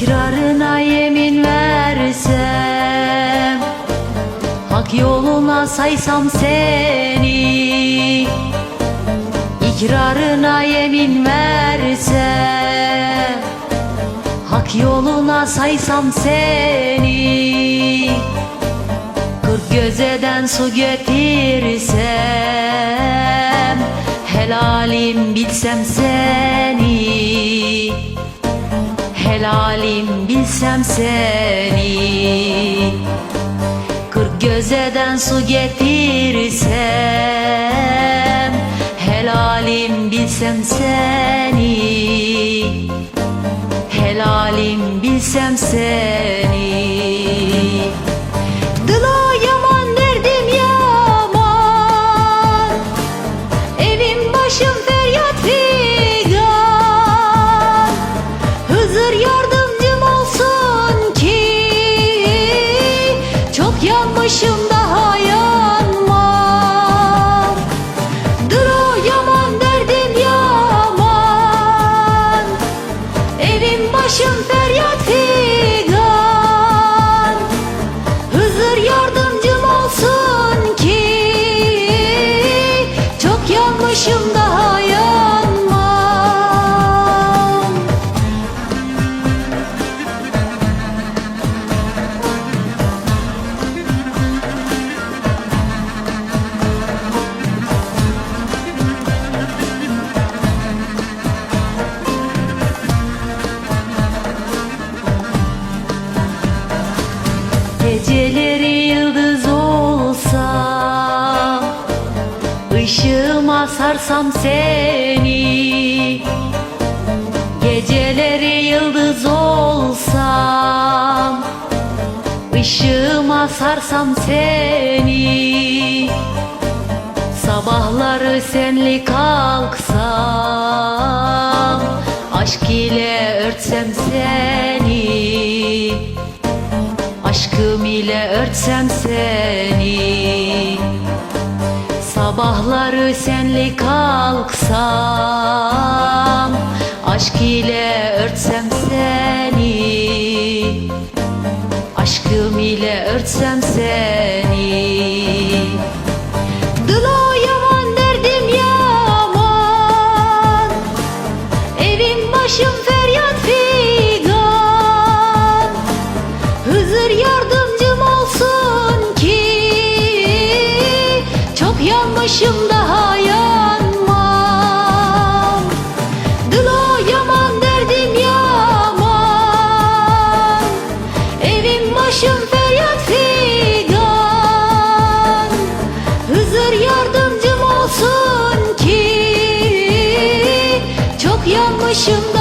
İkrarına yemin versem Hak yoluna saysam seni. İkrarına yemin versem Hak yoluna saysam seni. Kırk gözeden su götürsem Helalim bilsem seni Helalim bilsem seni. Kırk gözeden su getirsem Helalim bilsem seni. Helalim bilsem seni yanmışım daha yanmam. Geceleri Sarsam seni Geceleri yıldız olsam Işığıma sarsam seni Sabahları senli kalksam Aşk ile örtsem seni Aşkım ile örtsem seni Sabahları senli kalksam Aşk ile örtsem seni. Aşkım ile örtsem seni. Dıla yaman derdim yaman. Evim başım başım daha yanmam Dıla yaman derdim yaman. Evim başım feryat figan. Hızır yardımcım olsun ki Çok yanmışım